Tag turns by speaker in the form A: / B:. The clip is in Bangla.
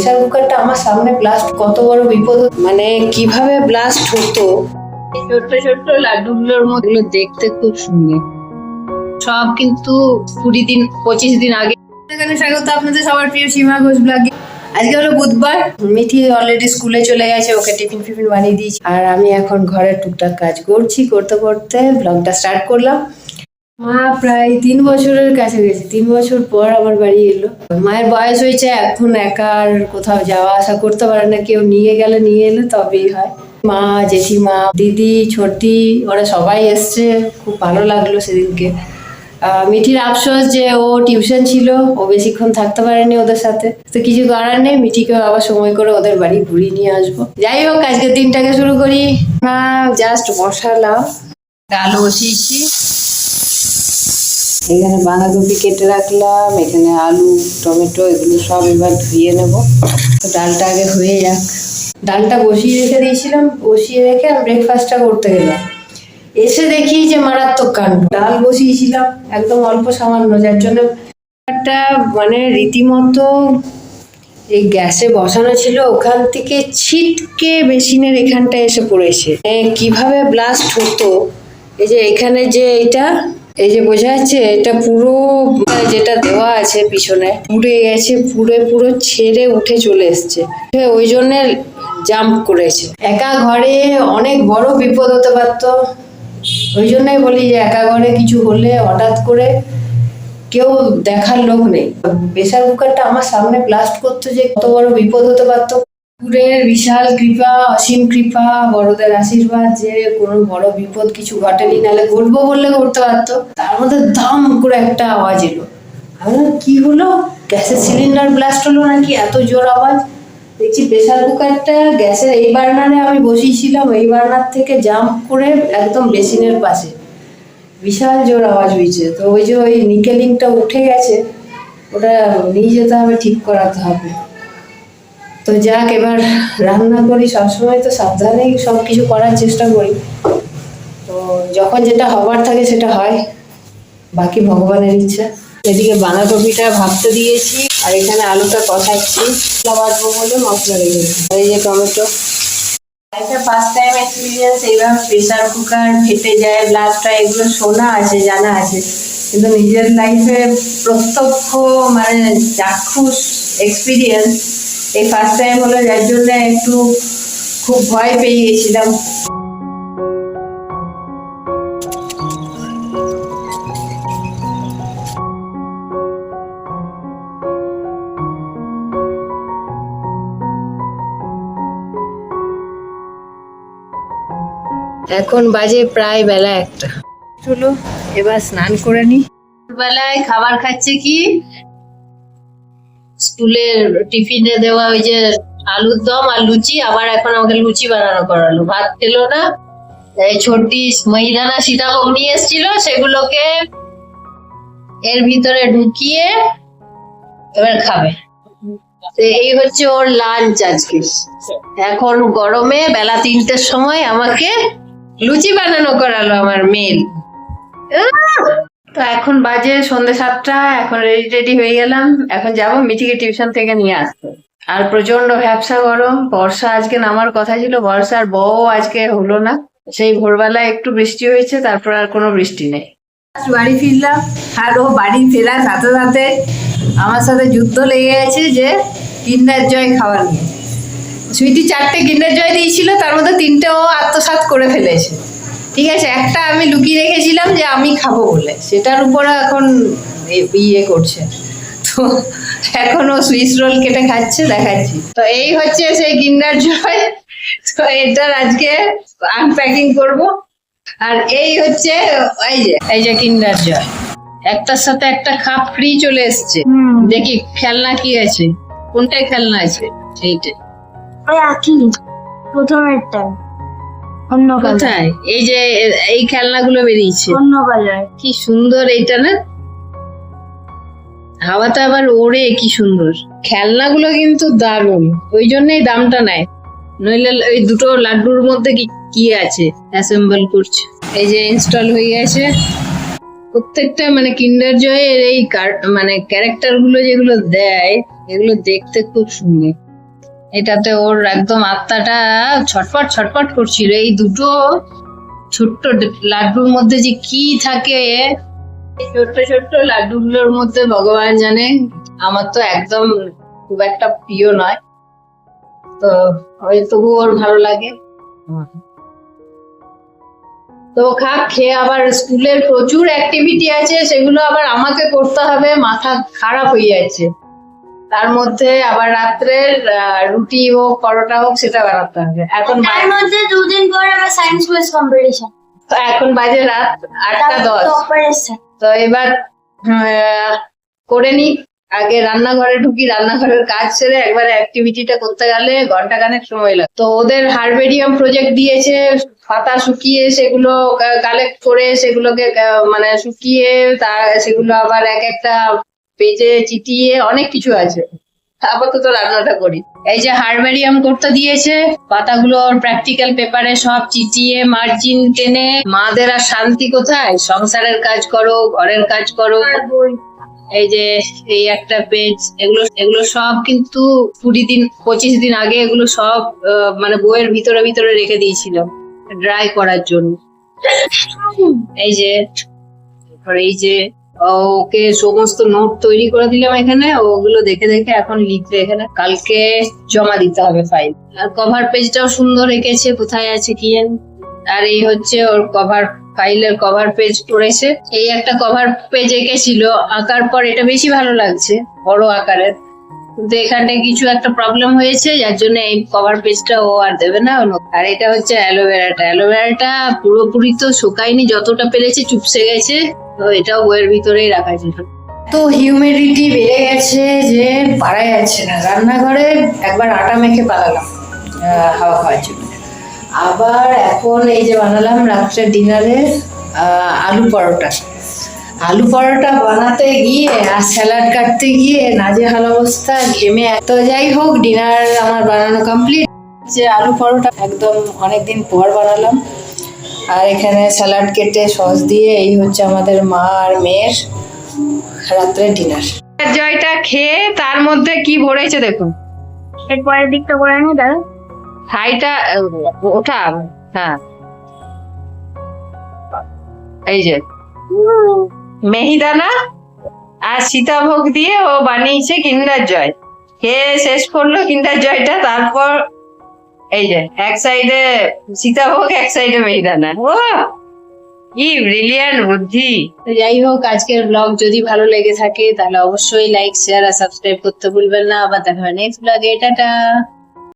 A: প্রেসার কুকারটা আমার সামনে ব্লাস্ট কত বড় বিপদ হতো। মানে কীভাবে ব্লাস্ট হতো? ছোট্ট ছোট্ট লাড্ডুগুলোর মধ্যে। দেখতে খুব সুন্দর। সব কিন্তু কুড়ি দিন পঁচিশ দিন আগে। এখানে স্বাগত আপনাদের সবার প্রিয় সীমা ঘোষ ব্লগে আজকে হলো বুধবার। মিঠি অলরেডি স্কুলে চলে গেছে ওকে টিফিন ফিফিন বানিয়ে দিয়েছি। আর আমি এখন ঘরের টুকটাক কাজ করছি করতে করতে ব্লগটা স্টার্ট করলাম। মা প্রায় তিন বছরের কাছে গেছে। তিন বছর পর আমার বাড়ি এলো। মায়ের বয়স হয়েছে, এখন একা আর কোথাও যাওয়া আসা করতে পারে না। কেউ নিয়ে গেলে নিয়ে এলে তবেই হয়। মা, জেঠিমা, দিদি, ছোটি, ওরা সবাই এসছে। খুব ভালো লাগল সেদিনকে। মিঠির আফসোস যে ও টিউশন ছিল, ও বেশিক্ষণ থাকতে পারেনি ওদের সাথে। তো কিছু করার নেই, মিঠিকে আবার সময় করে ওদের বাড়ি ঘুরিয়ে নিয়ে আসব। যাই হোক, আজকের দিনটাকে শুরু করি। না জাস্ট বসালাম। আলু বসিয়েছি। এখানে বাঁধাকপি কেটে রাখলাম, এখানে আলু, টমেটো এগুলো সব এবার ধুয়ে নেব। তো ডালটা আগে হয়ে যাক। ডালটা বসিয়ে রেখে দিয়েছিলাম, বসিয়ে রেখে আমি ব্রেকফাস্টটা করতে গেলাম। এসে দেখি যে মারাত্মক কাণ্ড। ডাল বসিয়েছিলাম, একদম অল্প সামান্য, যার জন্য একটা মানে রীতিমতো এই গ্যাসে বসানো ছিল, ওখান থেকে ছিটকে বেসিনের এখানটা এসে পড়েছে। কীভাবে ব্লাস্ট হতো? এই যে এখানে যে এটা এই যে বোঝা যাচ্ছে, এটা পুরো যেটা দেওয়া আছে পিছনে, পুড়ে গেছে, পুড়ে পুরো ছেড়ে উঠে চলে এসছে। ওই জন্য জাম্প করেছে। একা ঘরে অনেক বড় বিপদ হতে পারতো। ওই জন্যই বলি যে একা ঘরে কিছু হলে হঠাৎ করে কেউ দেখার লোক নেই। প্রেসার কুকারটা আমার সামনে ব্লাস্ট করতো যে কত বড় বিপদ হতে পারতো। ঠাকুরের বিশাল কৃপা, অসীম কৃপা, বড়দের আশীর্বাদ যে কোনো বড় বিপদ কিছু ঘটেনি, নাহলে ঘটবো বললে ঘটতে পারতো। তার মধ্যে দাম করে একটা আওয়াজ এলো। আমি কি হলো? গ্যাসের সিলিন্ডার ব্লাস্ট হলো নাকি? এত জোর আওয়াজ? দেখছি প্রেশার কুকারটা গ্যাসের এই বার্নারে আমি বসিয়েছিলাম, এই বার্নার থেকে জাম্প করে একদম বেসিনের পাশে। বিশাল জোর আওয়াজ হয়েছে। তো ওই যে ওই নিকেলিংটা উঠে গেছে, ওটা নিয়ে যেতে হবে, ঠিক করাতে হবে। তো যাক, এবার রান্না করি। সবসময় তো সাবধানেই সব কিছু করার চেষ্টা করি। তো যখন যেটা হবার থাকে সেটা হয়। বাকি ভগবানের ইচ্ছা। এদিকে বাঁধাকপিটা ভাবতে দিয়েছি, আর এখানে আলুটা কষাচ্ছি। বাটবো বলে মশলা রেখেছি এই যে টমেটো। একটা ফার্স্ট টাইম এক্সপিরিয়েন্স এইভাবে প্রেসার কুকার ফেটে যায় ব্লাস্ট হয় এগুলো শোনা আছে, জানা আছে। কিন্তু নিজের লাইফে প্রত্যক্ষ মানে চাক্ষুষ এক্সপিরিয়েন্স এই ফার্স্ট টাইম হলো যার জন্য একটু খুব ভয় পেয়ে গেছিলাম এখন বাজে প্রায় বেলা একটা। চলো এবার স্নান করে নি। বেলায় খাবার খাচ্ছে কি? স্কুলের টিফিনে দেওয়া ওই যে আলুর দম আর লুচি, আবার এখন আমাকে লুচি বানানো করালো। ভাত খেলো না ছোটি মহিদানা সীতাভোগ নিয়ে এসেছিল, সেগুলোকে এর ভিতরে ঢুকিয়ে এবার খাবে। এই হচ্ছে ওর লাঞ্চ আজকে। এখন গরমে বেলা তিনটের সময় আমাকে লুচি বানানো করালো আমার মেল তো এখন বাজে সন্ধ্যে সাতটা, এখন রেডি রেডি হয়ে গেলাম। এখন যাব মিঠিকে টিউশন থেকে নিয়ে আসতে। আর প্রচণ্ড ভ্যাবসা গরম, বর্ষা আজকে নামার কথা ছিল, বর্ষার বউ আজকে হলো না। সেই ভোরবেলায় একটু বৃষ্টি হয়েছে, তারপর আর কোনো বৃষ্টি নেই। বাড়ি ফিরলাম, আর ও বাড়ি ফেরার সাথে সাথে আমার সাথে যুদ্ধ লেগে গেছে যে কিন্ডার জয় খাওয়ার নিয়ে। সুইটি চারটে কিন্ডার জয় দিয়েছিল, তার মধ্যে তিনটে ও আত্মসাৎ করে ফেলেছে। ঠিক আছে একটা আমি লুকিয়ে রেখেছিলাম যে আমি খাব বলে। সেটার উপরে এখন ইয়ে করছে। তো এখন সুইস রোল কেটে খাচ্ছে দেখাচ্ছি। তো এই হচ্ছে সেই কিন্ডার জয়। তো এটার আজকে আনপ্যাকিং করব। আর এই হচ্ছে এই যে এই যে কিন্ডার জয়। একটার সাথে একটা খাপ ফ্রি চলে এসছে। দেখি খেলনা কি আছে। কোনটায় খেলনা আছে?
B: আঁকি। প্রথমেরটা অন্য
A: কোথায়? এই যে এই খেলনাগুলো বেরিয়েছে।
B: অন্য কালার
A: কি সুন্দর এইটা না? হাওয়াতে আবার ওড়ে কি সুন্দর। খেলনাগুলো কিন্তু দারুণ। ওই জন্যই দামটা নেয়। নইলে ওই দুটো লাড্ডুর মধ্যে কি কি আছে? অ্যাসেম্বল করছে। এই যে ইনস্টল হয়ে গেছে। প্রত্যেকটা মানে কিন্ডার জয়ের এই মানে ক্যারেক্টারগুলো যেগুলো দেয় এগুলো দেখতে খুব সুন্দর। এটাতে ওর একদম আত্মাটা ছটপট ছটপট করছিল। এই দুটো ছোট্ট লাড্ডুর মধ্যে যে কি থাকে? ছোট্ট ছোট্ট লাড্ডুগুলোর মধ্যে ভগবান জানে। আমার তো একদম খুব একটা প্রিয় নয়। তো ওই তবু ওর ভালো লাগে। তো খাক, খেয়ে আবার স্কুলের প্রচুর অ্যাক্টিভিটি আছে, সেগুলো আবার আমাকে করতে হবে। মাথা খারাপ হয়ে যাচ্ছে। তার মধ্যে আবার রাত্রে রুটি হোক পরোটা হোক সেটা বানাতে হবে। এখন
B: তার মধ্যে দুদিন পর আমার সায়েন্স কুইজ কম্পিটিশন
A: তো এখন বাজে রাত আটটা দশ। তো এবার করে নি। আগে রান্নাঘরে ঢুকি রান্নাঘরের কাজ সেরে একবারে অ্যাক্টিভিটিটা করতে গেলে ঘণ্টা খানেক সময় লাগে। তো ওদের হারবেরিয়াম প্রজেক্ট দিয়েছে পাতা শুকিয়ে সেগুলো কালেক্ট করে সেগুলোকে মানে শুকিয়ে তা সেগুলো আবার এক একটা পেজে চিটিয়ে অনেক কিছু আছে। আপাতত রান্নাটা করি। এই যে হারবেরিয়াম করতে দিয়েছে পাতাগুলো প্র্যাকটিক্যাল পেপারে সব চিটিয়ে মার্জিন টেনে মাদের আর শান্তি কোথায়? সংসারের কাজ করো ঘরের কাজ করো। এই যে এই একটা পেজ এগুলো এগুলো সব কিন্তু কুড়ি দিন পঁচিশ দিন আগে এগুলো সব মানে বইয়ের ভিতরে ভিতরে রেখে দিয়েছিল ড্রাই করার জন্য। এই যে তারপর এই যে ওকে সমস্ত নোট তৈরি করে দিলাম এখানে। ওগুলো দেখে দেখে এখন লিখবে এখানে। কালকে জমা দিতে হবে ফাইল আর কভার পেজটাও সুন্দর এঁকেছে। কোথায় আছে কি আর এই হচ্ছে ওর কভার ফাইলের কভার পেজ করেছে এই একটা কভার পেজ এঁকেছিল। আঁকার পর এটা বেশি ভালো লাগছে, বড় আকারের। কিন্তু এখানে কিছু একটা প্রবলেম হয়েছে, যার জন্য এই কভার পেজটা ও আর দেবে না আর এটা হচ্ছে অ্যালোভেরাটা অ্যালোভেরাটা পুরোপুরি তো শুকায়নি, যতটা পেরেছে চুপসে গেছে, তো এটাও বইয়ের ভিতরেই রাখা ছিল।
C: তো হিউমিডিটি বেড়ে গেছে যে পারা যাচ্ছে না। রান্নাঘরে একবার আটা মেখে পালালাম হাওয়া খাওয়ার জন্য। আবার এখন এই যে বানালাম রাত্রের ডিনারে আলু পরোটা। আলু পরোটা বানাতে গিয়ে আর স্যালাড কাটতে গিয়ে নাজেহাল অবস্থা ঘেমে এক- তো যাই হোক ডিনার আমার বানানো কমপ্লিট যে আলু পরোটা একদম অনেকদিন পর বানালাম। আর এখানে স্যালাড কেটে সস দিয়ে এই হচ্ছে আমাদের মা আর মেয়ের রাত্রের ডিনার। জয়টা খেয়ে তার মধ্যে কি ভরেছে দেখুন।
B: এর পরের দিকটা করে নি দাদা
C: হাইটা ওঠা হ্যাঁ। এই যে। মেহিদানা আর সীতাভোগ দিয়ে ও বানিয়েছে কিন্ডার জয়। খেয়ে শেষ করল কিন্ডার জয়টা, তারপর এই যে, এক সাইডে সীতাভোগ, এক সাইডে মেহিদানা। ও কি ব্রিলিয়ান্ট বুদ্ধি।
A: তো যাই হোক, আজকের ব্লগ যদি ভালো লেগে থাকে, তাহলে অবশ্যই লাইক শেয়ার আর সাবস্ক্রাইব করতে ভুলবেন না। আবার দেখা হয় নেক্সট ব্লগে টাটা।